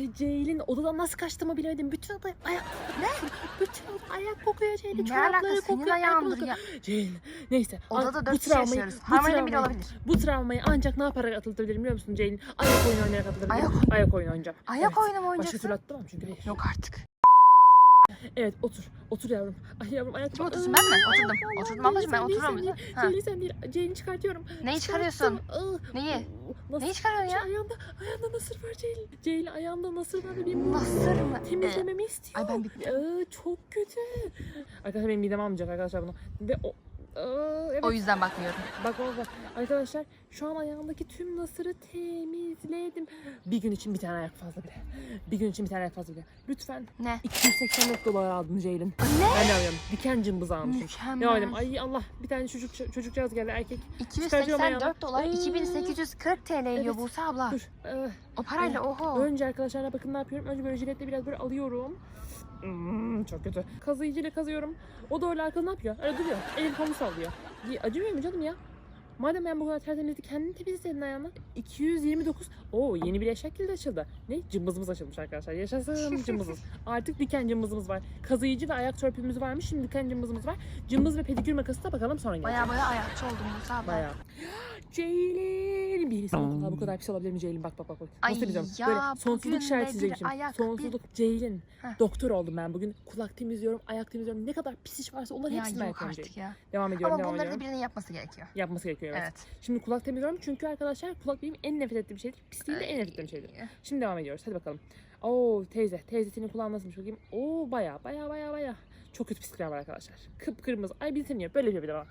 Ay Ceylin odadan nasıl kaçtığımı bilemedim. Bütün oda ayak ne? Bütün oda ayak kokuyor Ceylin. Ne Çorapları senin kokuyor, ayağındır ayakkabı ya. Ceylin neyse. Odada dört kişi yaşıyoruz. bu Harmoni bile olabilir. Bu travmayı ancak ne yaparak atlatabilirim biliyor musun Ceylin? Ayak oyunu oynayarak atlatabilirim. Ayak Ayak, oyunu oynayacağım. Ayak oyunu mu Başka oynayacaksın? türlü atlamam çünkü. Yok artık. Evet otur. Otur yavrum. Ay yavrum ayak Kim otursun, ben mi? Oturdum. Oturdum ablacığım, ben otururum Ceylin lütfen. sen değil. Ceylin çıkartıyorum. Neyi çıkarıyorsun? Ah. Neyi? Nasıl? Neyi çıkarıyorsun ya? Ayağında, ayağında nasır var Ceylin. Ceylin ayağında nasır var ve benim Nasır mı? temizlememi istiyor. Ay ben bittim. Aa, çok kötü. Arkadaşlar benim midem almayacak arkadaşlar bunu. Ve o... Aa, evet. O yüzden bakmıyorum. Bak bak bak. Arkadaşlar şu an ayağımdaki tüm nasırı temizledim. Bir gün için bir tane ayak fazla bile. Bir gün için bir tane ayak fazla bile. Lütfen. Ne? 284 dolar aldım Ceylin. Ne? Ben de alıyorum. Diken cımbızı almışım. Mükemmel. Ne aldım? Ay Allah bir tane çocuk çocukcağız geldi erkek. Çıkartıyorum ayağını. 284 dolar, Aa. 2840 TL ediyor Evet. Buse abla. Dur. Ee, O parayla oho. Önce arkadaşlar bakın ne yapıyorum. Önce böyle jiletle biraz böyle alıyorum. Hmm, çok kötü. Kazıyıcıyla kazıyorum. O da öyle arkada ne yapıyor? Öyle duruyor. Elim kolunu sallıyor. Acımıyor mu canım ya? Madem ben bu kadar tertemizdi kendini temizledin ayağını. 229. Oo yeni bir eşek kilidi açıldı. Ne? Cımbızımız açılmış arkadaşlar. Yaşasın cımbızımız. Artık diken cımbızımız var. Kazıyıcı ve ayak törpümüz varmış. Şimdi diken cımbızımız var. Cımbız ve pedikür makası da bakalım sonra gelecek. Baya baya ayakçı oldum Buse abla. Bayağı. Ceylin. Bir insan bu kadar, pis olabilir mi Ceylin? Bak bak bak. bak. Ay Nasıl ya, Böyle bugün sonsuzluk de işareti bir çizecekmişim. ayak, Sonsuzluk. Ceylin. Heh. Doktor oldum ben bugün. Kulak temizliyorum, ayak temizliyorum. Ne kadar pis iş varsa onların Ya hepsini yok artık ya. Devam ediyorum, Ama devam bunları da ediyorum. birinin yapması gerekiyor. Yapması gerekiyor evet. Evet. Şimdi kulak temizliyorum çünkü arkadaşlar kulak benim en nefret ettiğim şeydir. Pisliği de en nefret ettiğim şeydir. Şimdi devam ediyoruz. Hadi bakalım. Oo teyze. Teyze senin kulağın nasılmış bakayım. Oo baya baya baya baya. Çok kötü pislikler var arkadaşlar. Kıpkırmızı. Ay bitmiyor. Böyle bir devam.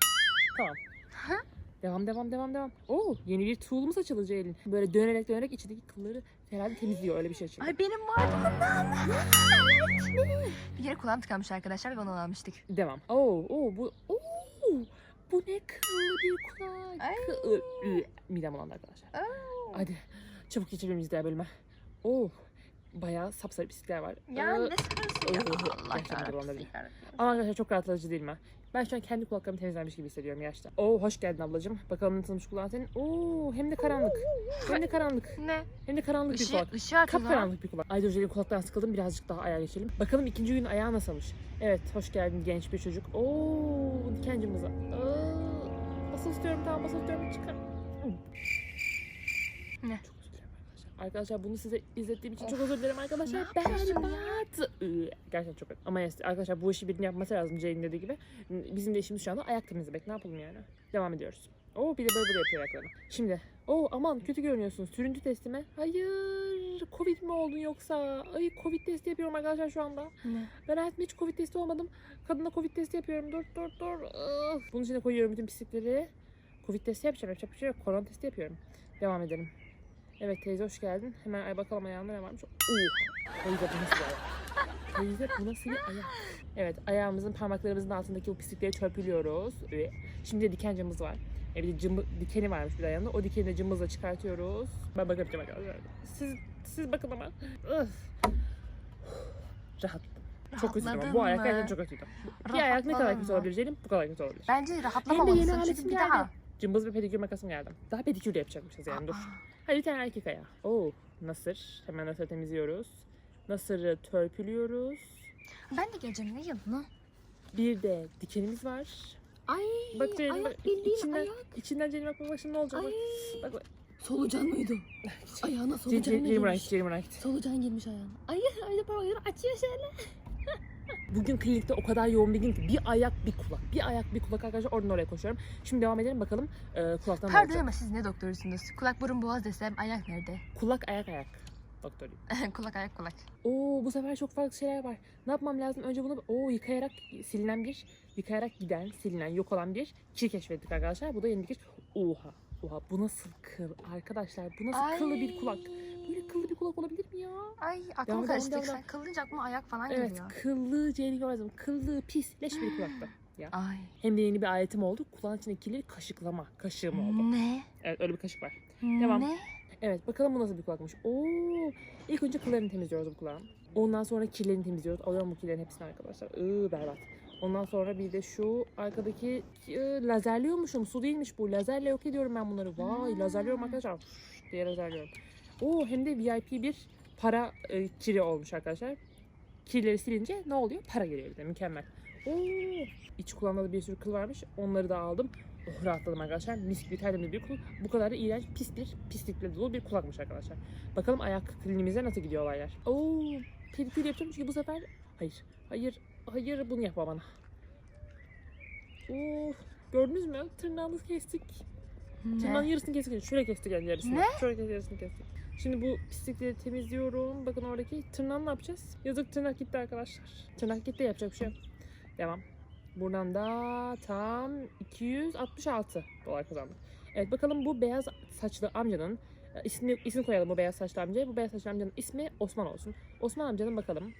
Tamam. Ha? Devam devam devam devam. Oo yeni bir tool'umuz açıldı Ceylin. Böyle dönerek dönerek içindeki kılları herhalde temizliyor. Öyle bir şey açıldı. Ay benim var bundan. bir kere kulağım tıkanmış arkadaşlar ve onu almıştık. Devam. Oo, oo bu oo, bu ne kıllı bir kulak. Ay. Kı- ı- ı- Midem bulandı arkadaşlar. Hadi çabuk geçelim biz diğer bölüme. Oo bayağı sapsarı pislikler var. Ya Ee, ne sırası ya? Oo, Allah gerçekten kahretsin, dolandırıcı. yarabbim. Ama arkadaşlar çok rahatlatıcı değil mi? Ben şu an kendi kulaklarımı temizlenmiş gibi hissediyorum yaşta. Oo hoş geldin ablacığım. Bakalım nasılmış kulağın senin. Oo hem de karanlık. Hem de karanlık. Ne? Hem de karanlık bir Işığı, kulak. ışığı aç o zaman. Kapkaranlık bir kulak. Ay dur Ceylin, kulaktan sıkıldım. Birazcık daha ayağa geçelim. Bakalım ikinci gün ayağı nasılmış. Evet hoş geldin genç bir çocuk. Oo diken cımbızı. Aa, Basıl istiyorum tamam basıl istiyorum. Çıkar. Ne? Çok arkadaşlar. Bunu size izlettiğim için Of. çok özür dilerim arkadaşlar. Berbat. Gerçekten çok kötü. Ama neyse arkadaşlar bu işi birinin yapması lazım Ceylin dediği gibi. Bizim de işimiz şu anda ayak temizlemek. Ne yapalım yani? Devam ediyoruz. Oo bir de böyle böyle yapıyor ayaklarını. Şimdi. Oo aman kötü görünüyorsun. Sürüntü testi mi? Hayır. Covid mi oldun yoksa? Ay Covid testi yapıyorum arkadaşlar şu anda. Ne? Ben hayatımda hiç Covid testi olmadım. Kadına Covid testi yapıyorum. Dur dur dur. Bunun içine koyuyorum bütün pislikleri. Covid testi yapacağım. Yapacak bir şey yok. Korona testi yapıyorum. Devam edelim. Evet teyze hoş geldin. Hemen ay bakalım ayağında ne varmış. Oha. Teyze bu nasıl ayak? Teyze bu nasıl bir ayak? Evet ayağımızın parmaklarımızın altındaki bu pislikleri törpülüyoruz. Ve Şimdi de diken cımbız var. E bir de cımbı, dikeni varmış bir de yanında. O dikeni de cımbızla çıkartıyoruz. Ben bakacağım arkadaşlar. Siz, siz bakın ama. Öf. Rahatladım. Çok kötü ama Rahatladın bu ayak gerçekten çok kötüydü. Bir ayak ne kadar kötü olabilir Ceylin? Bu kadar kötü olabilir. Bence Hem de rahatlamamalısın yeni çünkü aletim bir geldi. daha. Cımbız ve pedikür makasım geldi. Daha pedikür de yapacakmışız yani dur. Hadi bir tane erkek ayağı. Oo, nasır. Hemen nasır temizliyoruz. Nasırı törpülüyoruz. Ben de geleceğim ne yılını? Bir de dikenimiz var. Ay Bak Ceylin bak ayak bildiğin içinden, ayak. içinden Ceylin bak bak şimdi ne olacak bak. Ay. Bak bak. Solucan mıydı? Ayağına Ceylin solucan mı Ceylin bırak girmiş? Ceylin bırak. Solucan girmiş ayağına. Ay öyle parmakları açıyor şöyle. Bugün klinikte o kadar yoğun bir gün ki bir ayak bir kulak. Bir ayak bir kulak arkadaşlar oradan oraya koşuyorum. Şimdi devam edelim bakalım e, kulaktan Pardon ama siz ne doktorsunuz? Kulak burun boğaz desem ayak nerede? Kulak ayak ayak. Doktoruyum. kulak ayak kulak. Oo bu sefer çok farklı şeyler var. Ne yapmam lazım? Önce bunu oo yıkayarak silinen bir, yıkayarak giden, silinen, yok olan bir kir keşfettik arkadaşlar. Bu da yeni bir kir. Oha. Oha bu nasıl kıl arkadaşlar? Bu nasıl kıllı bir kulak? Böyle kıllı bir kulak olabilir mi ya? Ay aklım karıştı. Sen kılınca aklıma ayak falan Evet geliyor. kıllı Ceylin lazım. Kıllı pis leş bir kulaktı. Ay. Hem de yeni bir aletim oldu. Kulağın içindeki kirleri kaşıklama. Kaşığım oldu. Ne? Evet öyle bir kaşık var. Devam. Ne? Evet bakalım bu nasıl bir kulakmış. Oo, ilk önce kıllarını temizliyoruz bu kulağın. Ondan sonra kirlerini temizliyoruz. Alıyorum bu kirlerin hepsini arkadaşlar. Iıı berbat. Ondan sonra bir de şu arkadaki ıı, lazerliyormuşum. Su değilmiş bu. Lazerle yok ediyorum ben bunları. Vay lazerliyorum arkadaşlar. Üf diye lazerliyorum. Oo hem de VIP bir para e, kiri olmuş arkadaşlar. Kirleri silince ne oluyor? Para geliyor bize. Mükemmel. Oo, iç kulağımda da bir sürü kıl varmış. Onları da aldım. Oh rahatladım arkadaşlar. Mis gibi tertemiz bir kul. Bu kadar da iğrenç pis bir pislikle dolu bir kulakmış arkadaşlar. Bakalım ayak klinimize nasıl gidiyor olaylar. Oo, pedikür yapacağım çünkü bu sefer hayır. Hayır. Hayır bunu yapma bana. Oo, gördünüz mü? Tırnağımızı kestik. Tırnağın yarısını kestik. Şuraya kestik yani yarısını. Ne? Şuraya kestik yarısını kestik. Şimdi bu pislikleri temizliyorum. Bakın oradaki tırnağı ne yapacağız? Yazık tırnak gitti arkadaşlar. Tırnak gitti yapacak bir şey yok. Devam. Buradan da tam 266 dolar kazandık. Evet bakalım bu beyaz saçlı amcanın e, ismini isim koyalım bu beyaz saçlı amcaya. Bu beyaz saçlı amcanın ismi Osman olsun. Osman amcanın bakalım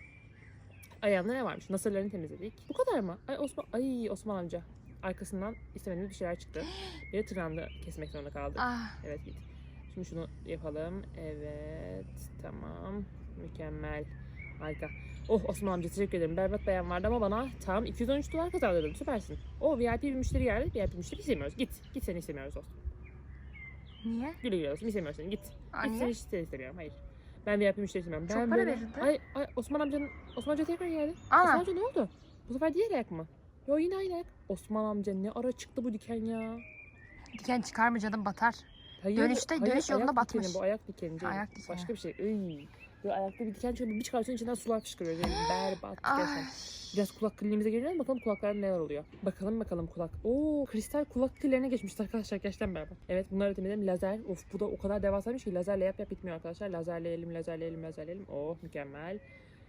ayağında ne varmış? Nasırlarını temizledik. Bu kadar mı? Ay Osman ay Osman amca. Arkasından istemediğimiz bir şeyler çıktı. Bir de tırnağını kesmek zorunda kaldık. Ah, Evet git. Şimdi şunu yapalım. Evet. Tamam. Mükemmel. Harika. Oh Osman amca teşekkür ederim. Berbat beğen vardı ama bana tam 213 dolar kazandırdın. Süpersin. O VIP bir müşteri geldi. VIP müşteri istemiyoruz. Git. Git seni istemiyoruz olsun. niye? Güle güle olsun. İstemiyoruz seni. Git. Aa, Git niye? seni hiç istemiyorum. Hayır. Ben VIP müşteri istemiyorum. Çok ben para böyle... verildi. Ay, ay Osman amcanın... Osman amca tekrar geldi. Aa. Osman amca ne oldu? Bu sefer diğer ayak mı? Yo yine aynı ayak. Osman amca ne ara çıktı bu diken ya. Diken çıkar mı canım batar. Hayır, Dönüşte- ayak- dönüş yoluna ayak batmış. Dikeni, bu ayak dikeni. canım. Ayak dikeni. Başka bir şey. Iy. Böyle ayakta bir diken çıkıyor. Bir çıkartıyorsun içinden sular fışkırıyor. Yani berbat gerçekten. Biraz kulak kliniğimize girelim bakalım kulaklarda neler oluyor. Bakalım bakalım kulak. Oo kristal kulak pillerine geçmişti arkadaşlar gerçekten berbat. Evet bunları temizledim. Lazer. Of bu da o kadar devasaymış ki lazerle yap yap bitmiyor arkadaşlar. Lazerleyelim lazerleyelim lazerleyelim. Oh mükemmel.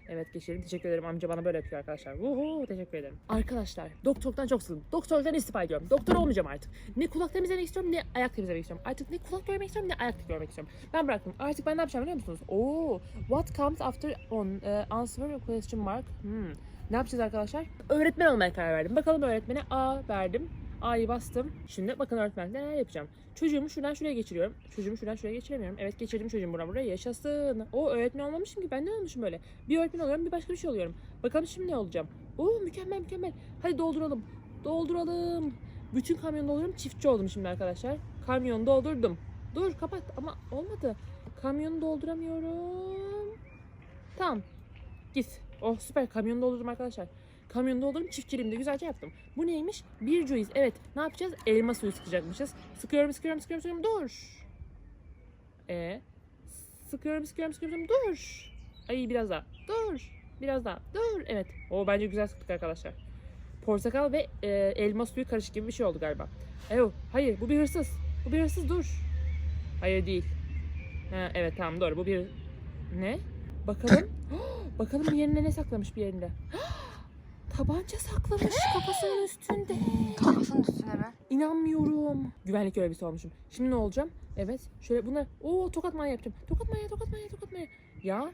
Evet geçelim. Teşekkür ederim. Amca bana böyle yapıyor arkadaşlar. Uhu, teşekkür ederim. Arkadaşlar doktorluktan çok sıkıldım. Doktorluktan istifa ediyorum. Doktor olmayacağım artık. Ne kulak temizlemek istiyorum ne ayak temizlemek istiyorum. Artık ne kulak görmek istiyorum ne ayak görmek istiyorum. Ben bıraktım. Artık ben ne yapacağım biliyor musunuz? Oo, what comes after on uh, answer question mark? Hmm. Ne yapacağız arkadaşlar? Öğretmen olmaya karar verdim. Bakalım öğretmene A verdim. A'yı bastım. Şimdi bakın öğretmen neler yapacağım. Çocuğumu şuradan şuraya geçiriyorum. Çocuğumu şuradan şuraya geçiremiyorum. Evet geçirdim çocuğumu buradan buraya. Yaşasın. O öğretmen olmamışım ki. Ben ne olmuşum böyle? Bir öğretmen oluyorum bir başka bir şey oluyorum. Bakalım şimdi ne olacağım? Oo mükemmel mükemmel. Hadi dolduralım. Dolduralım. Bütün kamyonu dolduruyorum. Çiftçi oldum şimdi arkadaşlar. Kamyonu doldurdum. Dur kapat ama olmadı. Kamyonu dolduramıyorum. Tamam. Git. Oh süper kamyonu doldurdum arkadaşlar. Kamyonu doldurdum çiftçiliğimi de güzelce yaptım. Bu neymiş? Bir juice. Evet ne yapacağız? Elma suyu sıkacakmışız. Sıkıyorum sıkıyorum sıkıyorum sıkıyorum. Dur. E sıkıyorum sıkıyorum sıkıyorum. Dur. Ay biraz daha. Dur. Biraz daha. Dur. Evet. O bence güzel sıktık arkadaşlar. Portakal ve e, elma suyu karışık gibi bir şey oldu galiba. Eyo, hayır bu bir hırsız. Bu bir hırsız dur. Hayır değil. Ha, evet tamam doğru bu bir... Ne? Bakalım. Bakalım bir yerine ne saklamış bir yerinde. Tabanca saklamış kafasının üstünde. Kafasının üstüne mi? İnanmıyorum. Güvenlik görevlisi olmuşum. Şimdi ne olacağım? Evet. Şöyle bunlar. Oo tokat manyağı yapacağım. Tokat manyağı, tokat manyağı, tokat manyağı. Ya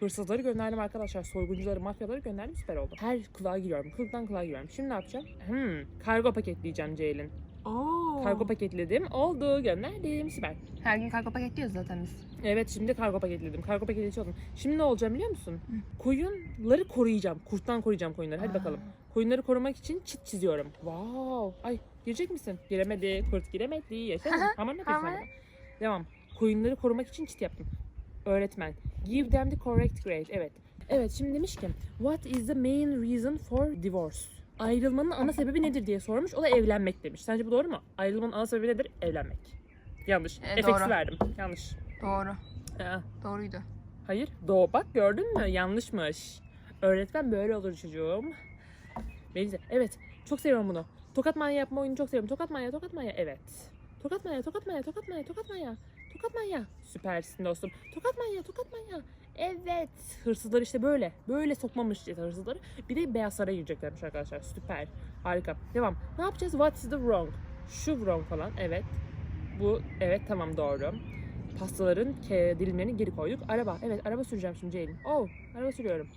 hırsızları gönderdim arkadaşlar. Soyguncuları, mafyaları gönderdim. Süper oldu. Her kulağa giriyorum. Kılıktan kulağa giriyorum. Şimdi ne yapacağım? Hmm, kargo paketleyeceğim Ceylin. Oo. Kargo paketledim. Oldu. Gönderdim. Süper. Her gün kargo paketliyoruz zaten biz. Evet şimdi kargo paketledim. Kargo paketi oldum. Şimdi ne olacağım biliyor musun? Koyunları koruyacağım. Kurttan koruyacağım koyunları. Hadi bakalım. Koyunları korumak için çit çiziyorum. Wow. Ay girecek misin? Giremedi. Kurt giremedi. Yaşasın. Hamur ne orada? Devam. Koyunları korumak için çit yaptım. Öğretmen. Give them the correct grade. Evet. Evet şimdi demiş ki what is the main reason for divorce? Ayrılmanın ana sebebi nedir diye sormuş. O da evlenmek demiş. Sence bu doğru mu? Ayrılmanın ana sebebi nedir? Evlenmek. Yanlış. E, Efeksi doğru. verdim. Yanlış. Doğru. Aa, Doğruydu. Hayır. Doğu bak gördün mü? Yanlışmış. Öğretmen böyle olur çocuğum. Neyse. Evet. Çok seviyorum bunu. Tokat manyağı yapma oyunu çok seviyorum. Tokat manyağı, tokat manyağı. Evet. Tokat manyağı, tokat manyağı, tokat manyağı, tokat manyağı. Tokat manyağı. Süpersin dostum. Tokat manyağı, tokat manyağı. Evet. Hırsızlar işte böyle. Böyle sokmamış hırsızları. Bir de Beyaz Saray'a gireceklermiş arkadaşlar. Süper. Harika. Devam. Ne yapacağız? What is the wrong? Şu wrong falan. Evet. Bu evet tamam doğru. Pastaların dilimlerini geri koyduk. Araba. Evet araba süreceğim şimdi Ceylin. Oh araba sürüyorum.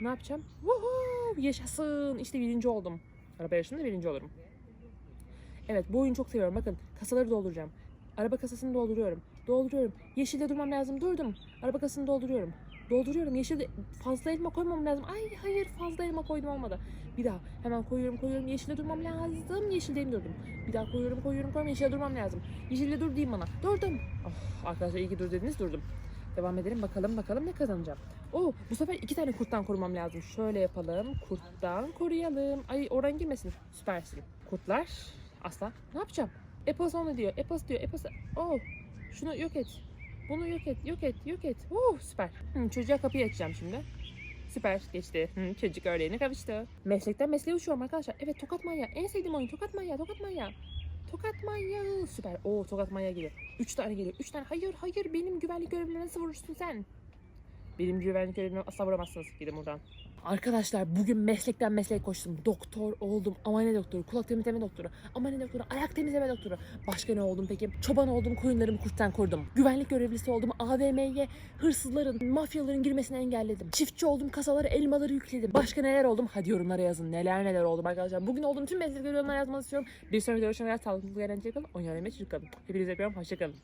Ne yapacağım? Woohoo! Yaşasın. İşte birinci oldum. Araba yarışında birinci olurum. Evet bu oyunu çok seviyorum. Bakın kasaları dolduracağım. Araba kasasını dolduruyorum. Dolduruyorum. Yeşilde durmam lazım. Durdum. Araba kasasını dolduruyorum. Dolduruyorum. Yeşilde fazla elma koymam lazım. Ay hayır fazla elma koydum olmadı. Bir daha hemen koyuyorum koyuyorum. Yeşilde durmam lazım. Yeşildeyim durdum. Bir daha koyuyorum koyuyorum koyuyorum. Yeşilde durmam lazım. Yeşilde dur diyeyim bana. Durdum. Oh, arkadaşlar iyi ki dur dediniz durdum. Devam edelim bakalım bakalım ne kazanacağım. Oo bu sefer iki tane kurttan korumam lazım. Şöyle yapalım. Kurttan koruyalım. Ay oradan girmesin. Süpersin. Kurtlar. Asla. Ne yapacağım? Epos onu diyor. Epos diyor. Epos. Oo. Şunu yok et. Bunu yok et. Yok et. Yok et. Oo süper. Hı, çocuğa kapıyı açacağım şimdi. Süper geçti. Hı, çocuk ördeğine kavuştu. Meslekten mesleğe uçuyorum arkadaşlar. Evet tokat manyağı. En sevdiğim oyun tokat manyağı. Tokat manyağı. Tokat manyağı. Süper. Oo tokat manyağı geliyor. Üç tane geliyor. Üç tane. Hayır hayır benim güvenlik görevime nasıl vurursun sen? Benim güvenlik görevime asla vuramazsınız. Gidin buradan. Arkadaşlar bugün meslekten mesleğe koştum. Doktor oldum. Ama ne doktoru? Kulak temizleme doktoru. Ama ne doktoru? Ayak temizleme doktoru. Başka ne oldum peki? Çoban oldum. Koyunlarımı kurttan korudum. Güvenlik görevlisi oldum. AVM'ye hırsızların, mafyaların girmesini engelledim. Çiftçi oldum. Kasaları, elmaları yükledim. Başka neler oldum? Hadi yorumlara yazın. Neler neler oldum arkadaşlar. Bugün olduğum tüm meslek yorumlara yazmanızı istiyorum. Bir sonraki videoda görüşmek üzere. Sağlıklı, eğlenceli kalın. Ve çocuk kalın. Öpüyorum. Hoşçakalın.